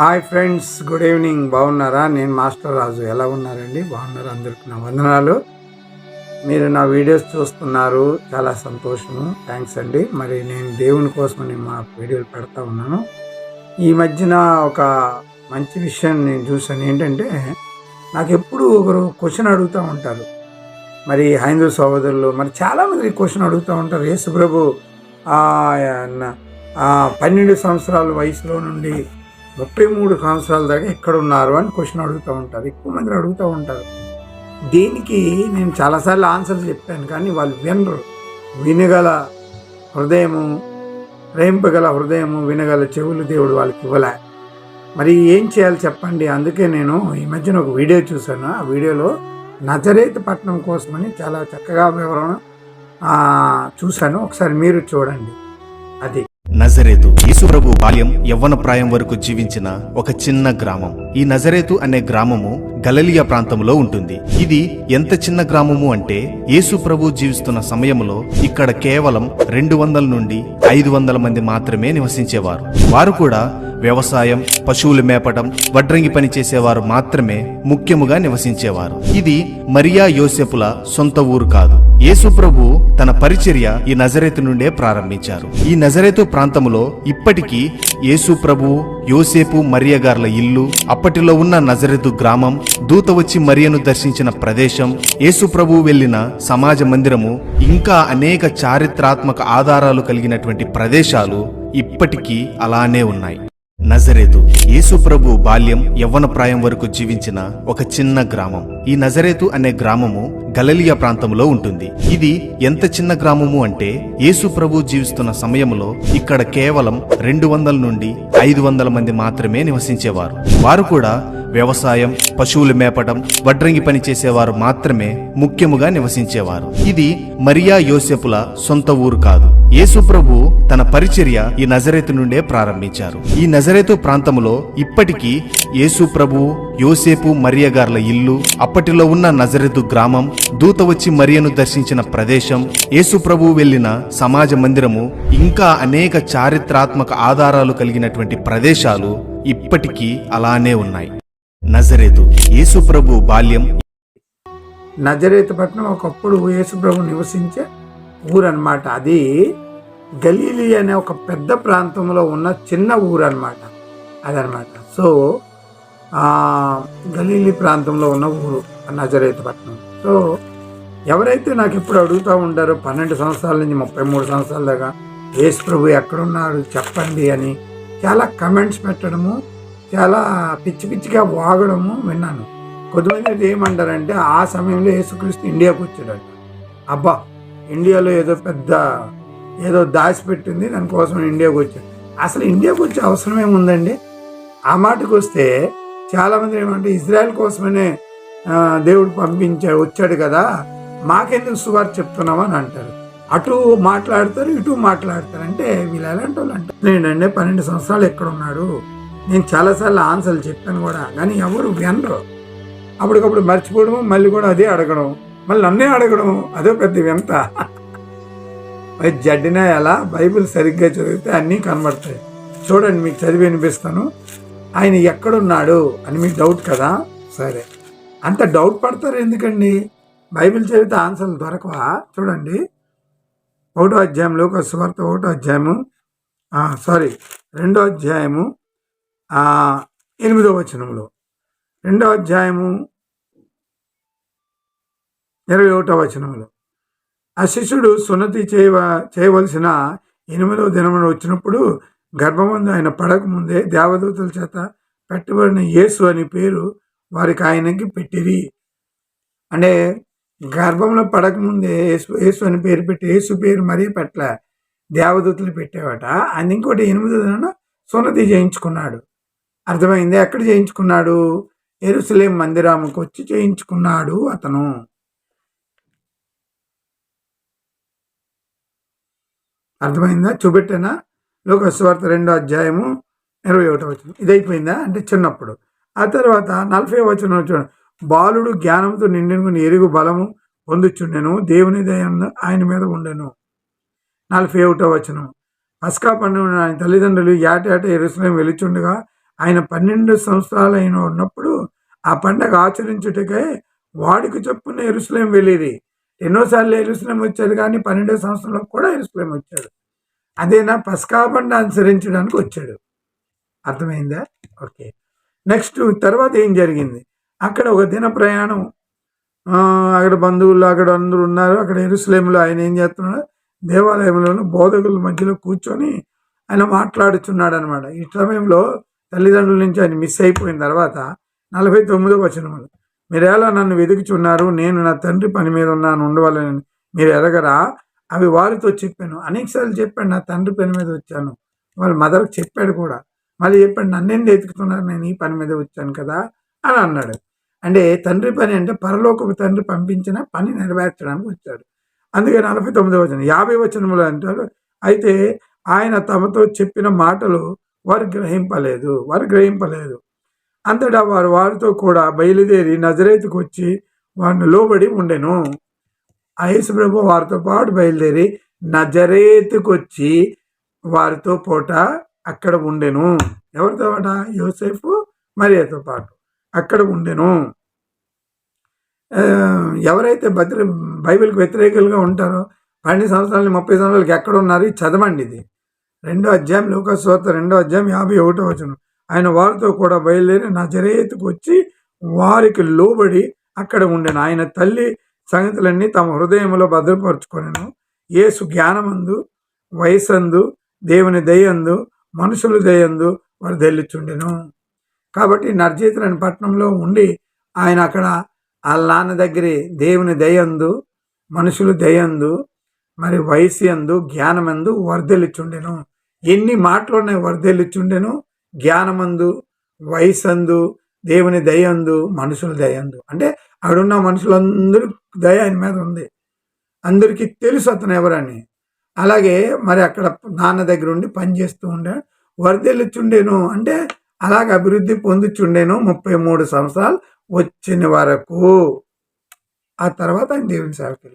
Hi friends good evening. బాగున్నారా? నేను master రాజు. ఎలా ఉన్నారండి? బాగున్నారు? అందరికి నా వందనాలు. మీరు నా వీడియోస్ చూస్తున్నారు. చాలా సంతోషము. థ్యాంక్స్ అండి. మరి నేను దేవుని కోసమని మా వీడియోలు పెడతా ఉన్నాను. ఈ మధ్యన ఒక మంచి విషయం నేను చూశాను. ఏంటంటే నాకు ఎప్పుడు ఒకరు క్వశ్చన్ అడుగుతూ ఉంటారు. మరి హైందూ సహోదరులు మరి చాలామంది క్వశ్చన్ అడుగుతూ ఉంటారు. యేసు ప్రభు పన్నెండు సంవత్సరాల వయసులో నుండి ముప్పై మూడు సంవత్సరాల దాకా ఎక్కడ ఉన్నారు అని క్వశ్చన్ అడుగుతూ ఉంటారు. ఎక్కువ మంది అడుగుతూ ఉంటారు. దీనికి నేను చాలాసార్లు ఆన్సర్ చెప్పాను కానీ వాళ్ళు వినరు. వినగల హృదయము ప్రేమింపగల హృదయము వినగల చెవులు దేవుడు వాళ్ళకి ఇవ్వలే. మరి ఏం చేయాలి చెప్పండి? అందుకే నేను ఈ మధ్యన ఒక వీడియో చూశాను. ఆ వీడియోలో నజరేత్ పట్టణం కోసమని చాలా చక్కగా వివరణ చూశాను. ఒకసారి మీరు చూడండి. అది. నజరేతు యేసుప్రభు బాల్యం యవ్వన ప్రాయం వరకు జీవించిన ఒక చిన్న గ్రామం. ఈ నజరేతు అనే గ్రామము గలలియా ప్రాంతంలో ఉంటుంది. ఇది ఎంత చిన్న గ్రామము అంటే యేసు ప్రభు జీవిస్తున్న సమయంలో ఇక్కడ కేవలం రెండు వందల నుండి ఐదు వందల మంది మాత్రమే నివసించేవారు. వారు కూడా వ్యవసాయం పశువులు మేపటం వడ్రంగి పని చేసేవారు మాత్రమే ముఖ్యముగా నివసించేవారు. ఇది మరియా యోసెపుల సొంత ఊరు కాదు. యేసు ప్రభు తన పరిచర్య ఈ నజరేతు నుండే ప్రారంభించారు. ఈ నజరేతు ప్రాంతములో ఇప్పటికీ యేసు ప్రభు యోసేపు మరియ గార్ల ఇల్లు అప్పటిలో ఉన్న నజరేతు గ్రామం దూత వచ్చి మరియను దర్శించిన ప్రదేశం యేసు ప్రభు వెళ్ళిన సమాజ మందిరము ఇంకా అనేక చారిత్రాత్మక ఆధారాలు కలిగినటువంటి ప్రదేశాలు ఇప్పటికీ అలానే ఉన్నాయి. నజరేతు. యేసు ప్రభు బాల్యం యవ్వన ప్రాయం వరకు జీవించిన ఒక చిన్న గ్రామం. ఈ నజరేతు అనే గ్రామము గలలియా ప్రాంతంలో ఉంటుంది. ఇది ఎంత చిన్న గ్రామము అంటే యేసు ప్రభు జీవిస్తున్న సమయంలో ఇక్కడ కేవలం రెండు వందల నుండి ఐదు వందల మంది మాత్రమే నివసించేవారు. వారు కూడా వ్యవసాయం పశువులు మేపడం వడ్రంగి పని చేసేవారు మాత్రమే ముఖ్యముగా నివసించేవారు. ఇది మరియా యోసెపుల సొంత ఊరు కాదు. యేసుప్రభు తన పరిచర్య ఈ నజరేతు నుండే ప్రారంభించారు. ఈ నజరేతు ప్రాంతంలో ఇప్పటికీ యేసుప్రభు యోసేపు మరియగార్ల ఇల్లు అప్పటిలో ఉన్న నజరేతు గ్రామం దూత వచ్చి మరియను దర్శించిన ప్రదేశం యేసుప్రభు వెళ్ళిన సమాజ మందిరము ఇంకా అనేక చారిత్రాత్మక ఆధారాలు కలిగినటువంటి ప్రదేశాలు ఇప్పటికీ అలానే ఉన్నాయి. నజరేతు యేసుప్రభు బాల్యం. నజరేత్ పట్టణం ఒకప్పుడు యేసుప్రభు నివసించే ఊరు అనమాట అది గలీలి అనే ఒక పెద్ద ప్రాంతంలో ఉన్న చిన్న ఊరు అనమాట అదనమాట సో గలీలి ప్రాంతంలో ఉన్న ఊరు నజరేత్ పట్టణం. సో ఎవరైతే నాకు ఇప్పుడు అడుగుతూ ఉంటారో పన్నెండు సంవత్సరాల నుంచి ముప్పై మూడు సంవత్సరాల దాకా యేసు ప్రభు ఎక్కడున్నారు చెప్పండి అని చాలా కమెంట్స్ పెట్టడము చాలా పిచ్చి పిచ్చిగా వాగడము విన్నాను. కొద్దిమంది ఏమంటారంటే ఆ సమయంలో యేసుక్రీస్తు ఇండియాకు వచ్చాడట. అబ్బా ఇండియాలో ఏదో పెద్ద ఏదో దాచిపెట్టింది దానికోసం ఇండియాకు వచ్చాడు అసలు ఇండియాకు వచ్చే అవసరం ఏముందండి? ఆ మాటకు వస్తే చాలామంది ఏమంటే ఇజ్రాయెల్ కోసమనే దేవుడు పంపించాడు వచ్చాడు కదా మాకెందుకు సువార్త చెప్తున్నావు అని అంటారు. అటు మాట్లాడతారు ఇటు మాట్లాడతారు. అంటే వీళ్ళు ఎలాంటి వాళ్ళు అంటే నేనండి పన్నెండు సంవత్సరాలు ఎక్కడ ఉన్నాడు నేను చాలాసార్లు ఆన్సర్లు చెప్పాను కూడా కానీ ఎవరు వినరు. అప్పటికప్పుడు మర్చిపోవడము మళ్ళీ కూడా అదే అడగడం మళ్ళీ నన్నే అడగడం అదో పెద్ద వింత. మరి జడ్డినా ఎలా? బైబిల్ సరిగ్గా చదివితే అన్నీ కనబడతాయి. చూడండి మీకు చదివి వినిపిస్తాను. ఆయన ఎక్కడున్నాడు అని మీకు డౌట్ కదా? సరే. అంత డౌట్ పడతారు ఎందుకండి? బైబిల్ చదివితే ఆన్సర్లు దొరకవా? చూడండి. ఒకటో అధ్యాయంలో ఒక సువార్త ఒకటో అధ్యాయము. సారీ రెండో అధ్యాయము. ఎనిమిదో వచనంలో రెండో అధ్యాయము ఇరవై ఒకటో వచనంలో ఆ శిష్యుడు సున్నతి చేయవ చేయవలసిన ఎనిమిదవ దినమున వచ్చినప్పుడు గర్భమందు ఆయన పడక ముందే దేవదూతల చేత పెట్టబడిన యేసు అని పేరు వారికి ఆయనకి పెట్టిరి. అంటే గర్భంలో పడక ముందే యేసు యేసు అని పేరు పెట్టి యేసు పేరు మరీ పెట్టలే దేవదూతలు పెట్టేవాట. ఆయన ఇంకోటి ఎనిమిదో దిన సున్నతి చేయించుకున్నాడు. అర్థమైంది. ఎక్కడ చేయించుకున్నాడు? ఎరుసలేం మందిరాముకు వచ్చి చేయించుకున్నాడు అతను. అర్థమైందా? చూపెట్టానా? లోకస్వార్త రెండో అధ్యాయము ఇరవై ఒకటో వచనం. ఇది అయిపోయిందా అంటే చిన్నప్పుడు. ఆ తర్వాత నలభై వచనం వచ్చిన బాలుడు జ్ఞానంతో నిండిన ఎరుగు బలము పొందుచుండెను. దేవుని దయ ఆయన మీద ఉండెను. నలభై ఒకటో వచనం. పస్కా పండుగ ఆయన తల్లిదండ్రులు ఏటేట ఎరుసలేం వెలుచుండగా ఆయన పన్నెండు సంవత్సరాలు అయిన ఉన్నప్పుడు ఆ పండగ ఆచరించుటకై వాడికి చొప్పున ఎరుసలేం వెళ్ళేది. ఎన్నోసార్లు ఎరుసలేం వచ్చాడు కానీ పన్నెండో సంవత్సరంలో కూడా ఎరుసలేం వచ్చాడు. అదేనా పస్కా పండ అనుసరించడానికి వచ్చాడు. అర్థమైందా? ఓకే. నెక్స్ట్ తర్వాత ఏం జరిగింది? అక్కడ ఒక దిన ప్రయాణం. అక్కడ బంధువులు అక్కడ అందరూ ఉన్నారు. అక్కడ ఎరుసలేములో ఆయన ఏం చేస్తున్నాడు? దేవాలయంలోనూ బోధకుల మధ్యలో కూర్చొని ఆయన మాట్లాడుచున్నాడు అనమాట ఈ సమయంలో తల్లిదండ్రుల నుంచి ఆయన మిస్ అయిపోయిన తర్వాత నలభై తొమ్మిదో వచనములు మీరేలా నన్ను వెతుకుచున్నారు? నేను నా తండ్రి పని మీద ఉన్నాను ఉండవాలని. మీరు ఎరగరా? అవి వారితో చెప్పాను. అనేకసార్లు చెప్పాడు నా తండ్రి పని మీద వచ్చాను. వాళ్ళ మదర్కి చెప్పాడు కూడా. మళ్ళీ చెప్పాడు నన్నెందు వెతుకుతున్నారు? నేను ఈ పని మీద వచ్చాను కదా అని అన్నాడు. అంటే తండ్రి పని అంటే పరలోకపు తండ్రి పంపించిన పని నెరవేర్చడానికి వచ్చాడు. అందుకే నలభై తొమ్మిదో వచనం. యాభై వచనములు అంటారు. అయితే ఆయన తమతో చెప్పిన మాటలు వారు గ్రహింపలేదు వారు గ్రహింపలేదు. అంతటా వారు వారితో కూడా బయలుదేరి నజరేతుకు వచ్చి వారిని లోబడి ఉండెను. ఆ ప్రభు వారితో పాటు బయలుదేరి నజరేతుకు వచ్చి వారితో పూట అక్కడ ఉండెను. ఎవరితో పాట? యోసేపు మరియతో పాటు అక్కడ ఉండెను. ఎవరైతే భద్ర బైబిల్కి వ్యతిరేకులుగా ఉంటారో పన్నెండు సంవత్సరాలు ముప్పై సంవత్సరాలకి ఎక్కడ ఉన్నారు చదవండి ఇది. రెండో అధ్యాయం లోకస్వార్త రెండో అధ్యాయం యాభై ఒకటో వచనం. ఆయన వారితో కూడా బయలుదేరి నజరేతుకు వచ్చి వారికి లోబడి అక్కడ ఉండెను. ఆయన తల్లి సంగతులన్నీ తమ హృదయంలో భద్రపరుచుకొనను. యేసు జ్ఞానమందు వయసందు దేవుని దయందు మనుషుల దయందు వారు తెల్లిచుండెను కాబట్టి నర్జీతులని పట్టణంలో ఉండి ఆయన అక్కడ వాళ్ళ నాన్న దగ్గరే దేవుని దయందు మనుషులు దయందు మరి వయసు ఎందు జ్ఞానమందు వర్ధలిచ్చుండెను ఎన్ని మాటలోనే ఉన్నాయి జ్ఞానమందు వయసందు దేవుని దయందు మనుషుల దయందు. అంటే అక్కడున్న మనుషులందరూ దయ ఆయన మీద ఉంది. అందరికీ తెలుసు అతను ఎవరని. అలాగే మరి అక్కడ నాన్న దగ్గర ఉండి పనిచేస్తూ ఉండే వర్ధలిచుండెను అంటే అలాగ అభివృద్ధి పొందుచుండెను ముప్పై మూడు సంవత్సరాలు వచ్చిన వరకు. ఆ తర్వాత ఆయన దేవుని సేవకి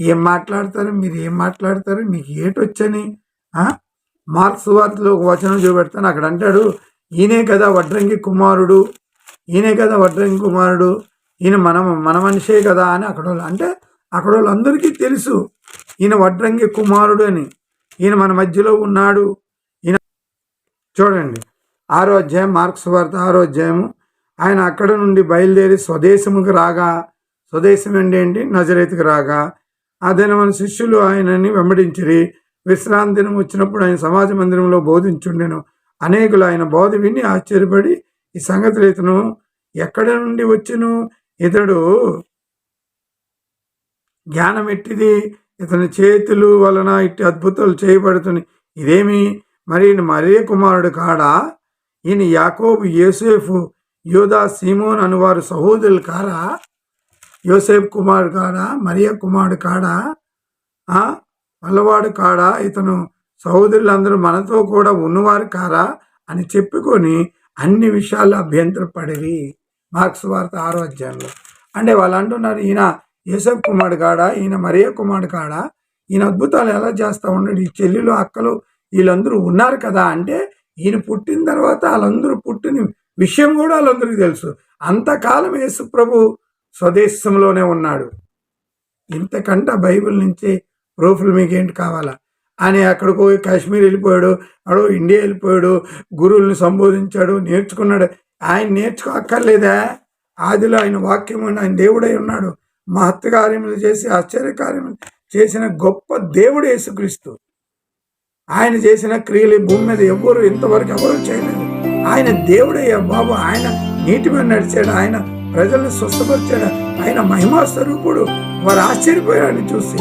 ఏం మాట్లాడతారు మీరు ఏం మాట్లాడతారు మీకు ఏటొచ్చని మార్క్స్ వార్తలో ఒక వచనం చూపెడతాను. అక్కడ అంటాడు ఈయనే కదా వడ్రంగి కుమారుడు ఈయనే కదా వడ్రంగి కుమారుడు ఈయన మన మన మనిషే కదా అని అక్కడ అంటే అక్కడ వాళ్ళందరికీ తెలుసు ఈయన వడ్రంగి కుమారుడు అని. ఈయన మన మధ్యలో ఉన్నాడు. ఈయన చూడండి ఆరో అధ్యాయం మార్క్స్ వార్త ఆరో అధ్యాయము. ఆయన అక్కడ నుండి బయలుదేరి స్వదేశముకు రాగా స్వదేశం అంటే ఏంటి? నజరేతుకు రాగా దినమైన శిష్యులు ఆయనని వెంబడించిరి. విశ్రాంతి దినం వచ్చినప్పుడు ఆయన సమాజ మందిరంలో బోధించుండెను. అనేకులు ఆయన బోధ విని ఆశ్చర్యపడి ఈ సంగతులు ఇతను ఎక్కడి నుండి వచ్చును? ఇతడు జ్ఞానం ఎట్టిది ఇతని చేతులు వలన ఇట్టి అద్భుతాలు చేయబడుతున్నాయి ఇదేమి? మరి ఈయన మరే కుమారుడు కాడా? ఈయన యాకోబు యోసేఫు యోధా సీమోన్ అనువారు సహోదరులు కారా? యోసేఫ్ కుమారుడు కాడా మరియ కుమారుడు కాడా పల్లవాడు వల్లవాడు కాడా ఇతను సహోదరులందరూ మనతో కూడా ఉన్నవారు కారా అని చెప్పుకొని అన్ని విషయాలు అభ్యంతరపడేవి మార్క్స్ వార్త ఆరో అధ్యాయంలో. అంటే వాళ్ళు అంటున్నారు ఈయన యేసఫ్ కుమారుడు కాడా ఈయన మరియ కుమారుడు కాడా ఈయన అద్భుతాలు ఎలా చేస్తా ఉన్నాడు ఈ చెల్లెలు అక్కలు వీళ్ళందరూ ఉన్నారు కదా అంటే ఈయన పుట్టిన తర్వాత వాళ్ళందరూ పుట్టిన విషయం కూడా వాళ్ళందరికీ తెలుసు. అంతకాలం యేసు ప్రభు స్వదేశంలోనే ఉన్నాడు. ఇంతకంటే బైబిల్ నుంచి ప్రూఫ్లు మీకేంటి కావాలా? అని పోయి కాశ్మీర్ వెళ్ళిపోయాడు. అడో ఇండియా వెళ్ళిపోయాడు. గురువుల్ని సంబోధించాడు. నేర్చుకున్నాడు. ఆయన నేర్చుకోక్కర్లేదా? ఆదిలో ఆయన వాక్యం ఆయన దేవుడై ఉన్నాడు. మహత్ కార్యములు చేసి ఆశ్చర్యకార్యములు చేసిన గొప్ప దేవుడు యేసుక్రీస్తు. ఆయన చేసిన క్రియలు భూమి మీద ఎవ్వరు ఇంతవరకు ఎవరు చేయలేదు. ఆయన దేవుడయ్యా బాబు. ఆయన నీటి మీద నడిచాడు. ఆయన ప్రజలను స్వస్థపరిచిన ఆయన మహిమా స్వరూపుడు వారు ఆశ్చర్యపోయారని చూసి